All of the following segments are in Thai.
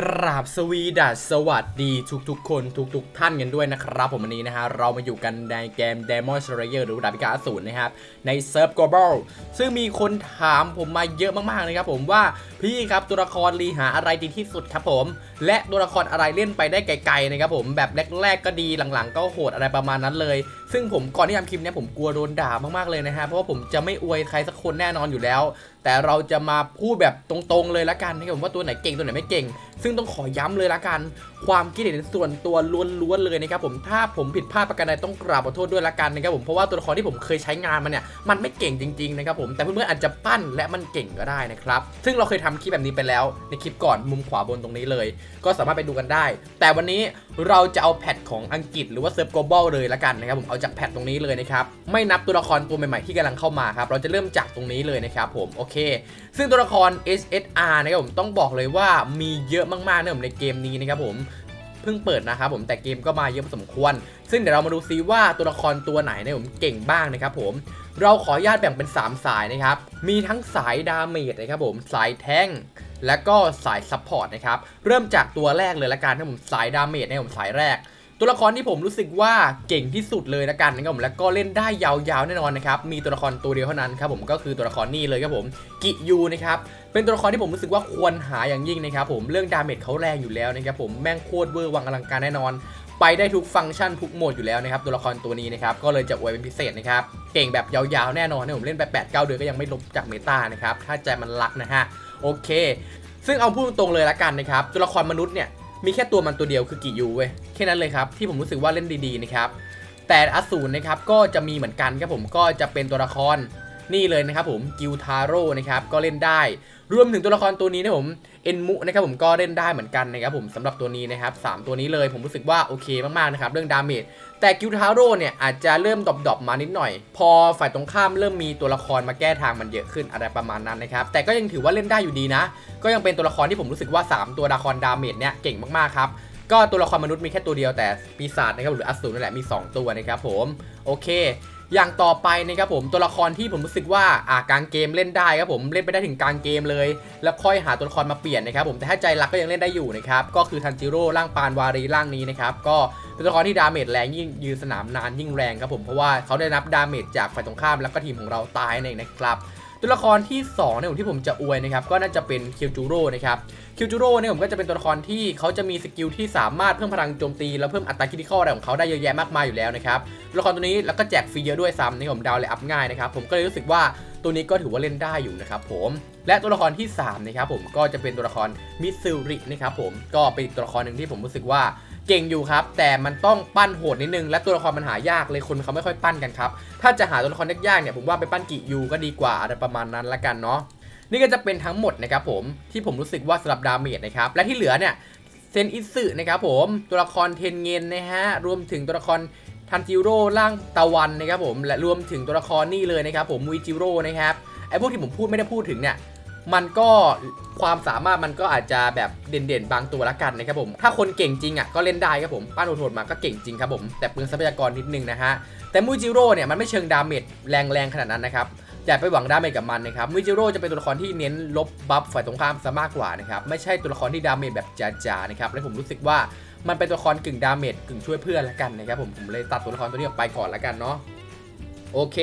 กราบสวีดัสสวัสดีทุกๆ คนทุกๆ ท่านกันด้วยนะครับผมวันนี้นะฮะเรามาอยู่กันในเกม Demon Slayer หรือดาบพิฆาตอสูรนะครับ ในเซิร์ฟ Global ซึ่งมีคนถามผมมาเยอะมากๆเลยครับผมว่าพี่ครับตัวละครรีหาอะไรดีที่สุดครับผม และตัวละครอะไรเล่นไปได้ไกลๆนะครับผมแบบแรกๆก็ดีหลังๆ ก็โหดอะไรประมาณนั้นเลย ซึ่งผมก่อนที่ทำคลิปเนี้ยผมกลัวโดนด่ามากๆเลยนะฮะเพราะว่าผมจะไม่อวยใครสักคนแน่นอนอยู่แล้ว แต่เราจะมาพูดแบบตรงๆเลยละกันนะครับผมว่าตัวไหนเก่งตัวไหนไม่เก่ง ซึ่งต้องขอย้ำเลยละกัน ความคิดเห็นส่วนตัวล้วนๆเลยนะครับผมถ้าผมผิดพลาดประการใดต้องกราบขอโทษด้วยละกันนะครับผมเพราะว่าตัวละครที่ผมเคยใช้งานมันเนี่ยมันไม่เก่งจริงๆนะครับผมแต่เพื่อนๆอาจจะปั้นและมันเก่งก็ได้นะครับซึ่งเราเคยทำคลิปแบบนี้ไปแล้ว ในคลิปก่อนมุมขวาบนตรงนี้เลย ก็สามารถไปดูกันได้ แต่วันนี้เราจะเอาแพทของอังกฤษหรือว่าเซิร์ฟ global เลยละกันนะครับผมเอาจากแพทตรงนี้เลยนะครับ ไม่นับตัวละครตัวใหม่ๆที่กำลังเข้ามาครับ เราจะเริ่มจากตรงนี้เลยนะครับผม โอเค ซึ่งตัวละคร SSR นะครับผมต้องบอกเลยว่ามีเยอะมากๆนะผมในเกมนี้นะครับผมเพิ่งเปิดนะครับผมแต่เกมก็มาเยอะพอสมควร ซึ่งเดี๋ยวเรามาดูซิว่าตัวละครตัวไหนเนี่ยผมเก่งบ้างนะครับผมเราขออนุญาตแบ่งเป็น 3 สายนะครับ มีทั้งสายดาเมจนะครับผมสายแท้งและก็สายซัพพอร์ตนะครับ เริ่มจากตัวแรกเลยละกันนะผมสายดาเมจนะผมสายแรก ตัวละครที่ผมรู้สึกว่าเก่งที่สุดเลยละกันนะครับผมแล้วก็เล่นได้ยาวๆแน่นอนนะครับมีตัวละครตัวเดียวเท่านั้นครับผมก็คือตัวละครนี่เลยครับผมกิยูนะครับเป็นตัวละครที่ผมรู้สึกว่าควรหาอย่างยิ่งนะครับผมเรื่องดาเมจเขาแรงอยู่แล้วนะครับผมแม่งโคตรเวอร์วังอลังการแน่นอน ไปได้ทุกฟังก์ชันทุกโหมดอยู่แล้วนะครับตัวละครตัวนี้นะครับก็เลยจะอวยเป็นพิเศษนะครับเก่งแบบยาวๆแน่นอนนะผมเล่นไป8 9เดือนก็ยังไม่ลบจากเมตานะครับถ้าใจมันรักนะฮะโอเค ซึ่งเอาพูดตรงๆเลยละกันนะครับตัวละครมนุษย์เนี่ย มีแค่ตัวมันตัวเดียวคือกิยูเว้ยแค่นั้นเลยครับที่ผมรู้สึกว่าเล่นดีๆนะครับแต่อสูรนะครับก็จะมีเหมือนกันครับผมก็จะเป็นตัวละครนี่เลยนะครับผมกิวทาโร่นะครับก็เล่นได้ รวมถึงตัวละครตัวนี้นะผม เอ็นมุนะครับผมก็เล่นได้เหมือนกันนะครับผมสำหรับตัวนี้นะครับสามตัวนี้เลยผมรู้สึกว่าโอเคมากๆนะครับเรื่องดาเมจแต่กิวทาโร่เนี่ยอาจจะเริ่มดอปๆมานิดหน่อย พอฝ่ายตรงข้ามเริ่มมีตัวละครมาแก้ทางมันเยอะขึ้นอะไรประมาณนั้นนะครับ แต่ก็ยังถือว่าเล่นได้อยู่ดีนะ ก็ยังเป็นตัวละครที่ผมรู้สึกว่า 3 ตัวละครดาเมจเนี่ยเก่งมากๆครับก็ตัวละครมนุษย์มีแค่ตัวเดียวแต่ปีศาจนะครับหรืออสูรนั่นแหละมี 2 ตัวนะครับผมโอเค อย่างต่อไปนะครับผมตัวละครที่ผมรู้สึกว่าอ่ากลางเกมเล่นได้ครับผมเล่นไปได้ถึงกลางเกมเลย แล้วค่อยหาตัวละครมาเปลี่ยนนะครับผมแต่ถ้าใจรักก็ยังเล่นได้อยู่นะครับก็คือทันจิโร่ร่างปานวารีร่างนี้นะครับก็เป็นตัวละครที่ดาเมจแรงยิ่งยืนสนามนานยิ่งแรงครับผมเพราะว่าเขาได้รับดาเมจจากฝ่ายตรงข้ามแล้วก็ทีมของเราตายนั่นเองนะครับ ตัวละครที่2เนี่ยผมที่ผมจะอวยนะครับก็น่าจะเป็นคิวจูโร่นะครับคิวจูโร่เนี่ยผมก็จะเป็นตัวละครที่เขาจะมีสกิลที่สามารถเพิ่มพลังโจมตี แล้วเพิ่มอัตราคิดข้ออะไรของเขาได้เยอะแยะมากมายอยู่แล้วนะครับตัวละครตัวนี้แล้วก็แจกฟรีเยอะด้วยซ้ำนี่ผมดาวเลยอัพง่ายนะครับผมก็เลยรู้สึกว่าตัวนี้ก็ถือว่าเล่นได้อยู่นะครับผมและตัวละครที่3นะครับผมก็จะเป็นตัวละครมิซูรินะครับผมก็เป็นตัวละครหนึ่งที่ผมรู้สึกว่า เก่งอยู่ครับ แต่มันต้องปั้นโหดนิดนึง และตัวละครมันหายากเลยคนเขาไม่ค่อยปั้นกันครับ ถ้าจะหาตัวละครยากๆเนี่ยผมว่าไปปั้นกิยูก็ดีกว่าอะไรประมาณนั้นละกันเนาะนี่ก็จะเป็นทั้งหมดนะครับผมที่ผมรู้สึกว่าสำหรับดาเมจนะครับและที่เหลือเนี่ยเซนอิสึนะครับผมตัวละครเทนเงินนะฮะรวมถึงตัวละครทันจิโร่ร่างตะวันนะครับผมและรวมถึงตัวละครนี่เลยนะครับผมมุยจิโร่นะครับไอ้พวกที่ผมพูดไม่ได้พูดถึงเนี่ย มันก็ความสามารถมันก็อาจจะแบบเด่นๆ บางตัวละกันนะครับผม ถ้าคนเก่งจริงอะก็เล่นได้ครับผม ป้านโหดมาก็เก่งจริงครับผม แต่เปลืองทรัพยากรนิดนึงนะฮะ แต่มูจิโร่เนี่ยมันไม่เชิงดาเมจแรงๆ ขนาดนั้นนะครับอย่าไปหวังดาเมจกับมันนะครับมูจิโร่จะเป็นตัวละครที่เน้นลบบัฟฝ่ายตรงข้ามซะมากกว่านะครับ ไม่ใช่ตัวละครที่ดาเมจแบบจ๋าๆ นะครับ และผมรู้สึกว่ามันเป็นตัวละครกึ่งดาเมจกึ่งช่วยเพื่อนละกันนะครับผม ผมเลยตัดตัวละครตัวนี้ออกไปก่อนละกันเนาะ โอเค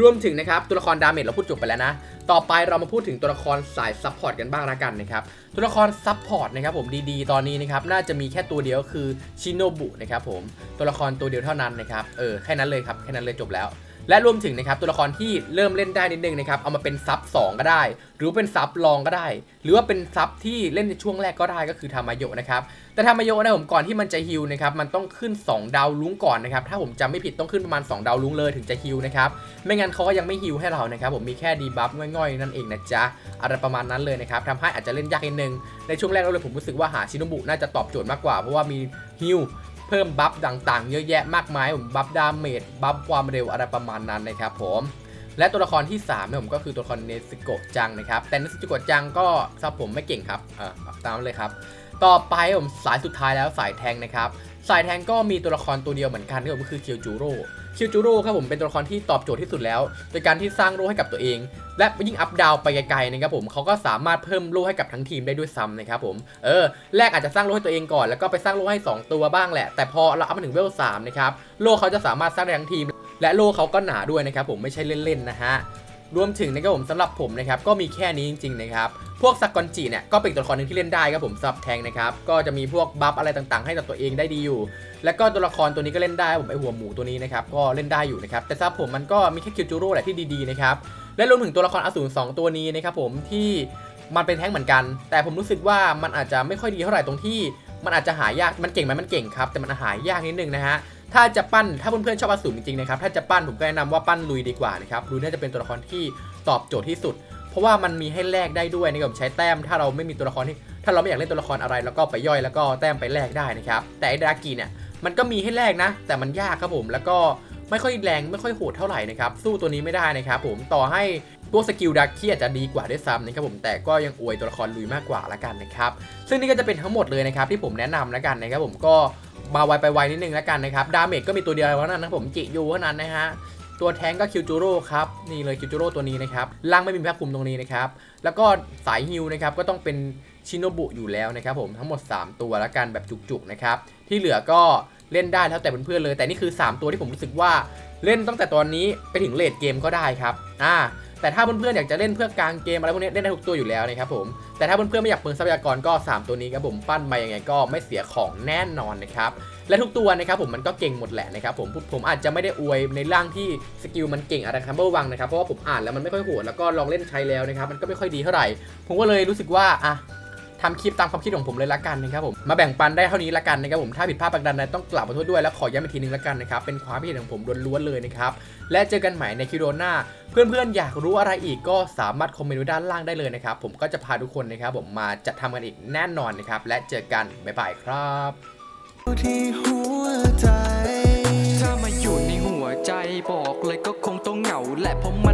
รวมถึงนะครับตัวละครดาเมจเราพูดจบไปแล้วนะ ต่อไปเรามาพูดถึงตัวละครสายซัพพอร์ตกันบ้างละกันนะครับ ตัวละครซัพพอร์ตนะครับผมดีๆ ตอนนี้นะครับน่าจะมีแค่ตัวเดียวคือชิโนบุนะครับผมตัวละครตัวเดียวเท่านั้นนะครับเออแค่นั้นเลยครับแค่นั้นเลยจบแล้ว และรวมถึงนะครับตัวละครที่เริ่มเล่นได้นิดนึงนะครับเอามาเป็นซับ2ก็ได้ หรือเป็นซับรองก็ได้ หรือว่าเป็นซับที่เล่นในช่วงแรกก็ได้ก็คือทามาโยนะครับแต่ทามาโยนะผมก่อนที่มันจะฮิลนะครับมันต้องขึ้น 2 ดาวลุ้งก่อนนะครับถ้าผมจำไม่ผิดต้องขึ้นประมาณ 2 ดาวลุ้งเลยถึงจะฮิลนะครับไม่งั้นเขาก็ยังไม่ฮิลให้เรานะครับผมมีแค่ดีบัฟง่อยๆนั่นเองนะจ๊ะอะไรประมาณนั้นเลยนะครับทำให้อาจจะเล่นยากนิดนึงในช่วงแรกเราเลยผมรู้สึกว่าหาชินบุน่าจะตอบโจทย์มากกว่าเพราะว่ามีฮิล เพิ่มบัฟต่างๆ เยอะแยะมากมายผมบัฟดาเมจบัฟความเร็วอะไรประมาณนั้นนะครับผมและตัวละครที่3เนี่ยผมก็คือตัวละครเนสโกะจังนะครับ แต่เนสโกะจังก็ซับผมไม่เก่งครับเออตามเลยครับ ต่อไปผมสายสุดท้ายแล้วสายแทงนะครับ สายแทงก็มีตัวละครตัวเดียวเหมือนกันที่ผมก็คือเคียวจูโร่เคิวจูโร่ครับผมเป็นตัวละครที่ตอบโจทย์ที่สุดแล้ว โดยการที่สร้างโล่ให้กับตัวเอง และยิ่งอัพดาวไปไกลๆนะครับผมเขาก็สามารถเพิ่มโล่ให้กับทั้งทีมได้ด้วยซ้ำนะครับผมเออแรกอาจจะสร้างโล่ให้ตัวเองก่อนแล้วก็ไปสร้างโล่ให้ 2 ตัวบ้างแหละ แต่พอเราอัพมาถึงเวลสามนะครับโล่เขาจะสามารถสร้างได้ทั้งทีม และโล่เขาก็หนาด้วยนะครับผมไม่ใช่เล่นๆนะฮะ รวมถึงนะครับผมสำหรับผมนะครับก็มีแค่นี้จริงๆนะครับพวกซักกอนจิเนี่ยก็เป็นตัวละครหนึ่งที่เล่นได้ครับผมสำหรับแทงนะครับก็จะมีพวกบัฟอะไรต่างๆ ให้กับตัวเองได้ดีอยู่ แล้วก็ตัวละครตัวนี้ก็เล่นได้ผมไอหัวหมูตัวนี้นะครับก็เล่นได้อยู่นะครับแต่สำหรับผมมันก็มีแค่คิวจูโร่แหละที่ดีๆนะครับและรวมถึงตัวละครอสูรสองตัวนี้นะครับผมที่มันเป็นแท้งเหมือนกัน แต่ผมรู้สึกว่ามันอาจจะไม่ค่อยดีเท่าไหร่ตรงที่ มันอาจจะหายากมันเก่งไหมมันเก่งครับแต่มันหายากนิดนึงนะฮะ ถ้าจะปั้นถ้าเพื่อนๆชอบอสูรจริงๆนะครับถ้าจะปั้นผมก็แนะนำว่าปั้นลุยดีกว่านะครับลุยน่าจะเป็นตัวละครที่ตอบโจทย์ที่สุด เพราะว่ามันมีให้แลกได้ด้วยนะครับใช้แต้มถ้าเราไม่มีตัวละครที่ถ้าเราไม่อยากเล่นตัวละครอะไรแล้วก็ไปย่อยแล้วก็แต้มไปแลกได้นะครับแต่ไอ้ดากีเนี่ยมันก็มีให้แลกนะ แต่มันยากครับผมแล้วก็ไม่ค่อยแรงไม่ค่อยโหดเท่าไหร่นะครับสู้ตัวนี้ไม่ได้นะครับผมต่อให้พวสกิลดักกี้อาจจะดีกว่าด้วยซ้ำนะครับผมแต่ก็ยังอวยตัวละครลุยมากกว่าละกันนะครับซึ่งนี่ก็จะเป็นทั้งหมดเลยนะครับที่ผมแนะนำล้วกันนะครับผมก็ มาไวไปไวนิดนึงแล้วกันนะครับดาเมจก็มีตัวเดียวเท่านั้นนะผมจิยูเท่านั้นนะฮะตัวแทงก็คิวจูโร่ครับนี่เลยคิวจูโร่ตัวนี้นะครับล่างไม่มีแพ็คคุมตรงนี้นะครับแล้วก็สายฮิวนะครับก็ต้องเป็นชิโนบุอยู่แล้วนะครับผมทั้งหมด 3 ตัวแล้วกันแบบจุกๆนะครับที่เหลือก็เล่นได้แล้วแต่เพื่อนๆเลย แต่นี่คือ 3 ตัวที่ผมรู้สึกว่าเล่นตั้งแต่ตอนนี้ไปถึงเลดเกมก็ได้ครับอ่า แต่ถ้าเพื่อนๆอยากจะเล่นเพื่อกลางเกมอะไรพวกนี้เล่นได้ทุกตัวอยู่แล้วนะครับผมแต่ถ้าเพื่อนๆไม่อยากเปลืองทรัพยากรก็ 3 ตัวนี้ครับผมปั้นมายังไงก็ไม่เสียของแน่นอนนะครับและทุกตัวนะครับผมมันก็เก่งหมดแหละนะครับผมผมอาจจะไม่ได้อวยในร่างที่สกิลมันเก่งอะไรคัมเบอร์วังนะครับเพราะว่าผมอ่านแล้วมันไม่ค่อยโหดแล้วก็ลองเล่นใช้แล้วนะครับมันก็ไม่ค่อยดีเท่าไหร่ผมก็เลยรู้สึกว่าอะ ทำคลิปตามความคิดของผมเลยละกันนะครับผมมาแบ่งปันได้เท่านี้ละกันนะครับผมถ้าผิดพลาดประการใดต้องกลับขอโทษด้วยแล้วขอย้ำอีกทีนึงละกันนะครับเป็นความคิดของผมล้วนๆเลยนะครับและเจอกันใหม่ในคลิปวิดีโอหน้า เพื่อนๆอยากรู้อะไรอีกก็สามารถคอมเมนต์ไว้ด้านล่างได้เลยนะครับผมก็จะพาทุกคนนะครับผมมาจัดทำกันอีกแน่นอนนะครับและเจอกันบ๊ายบายครับที่หัวใจถ้ามาอยู่ในหัวใจบอกเลยก็คงต้องเหงาและเพราะมัน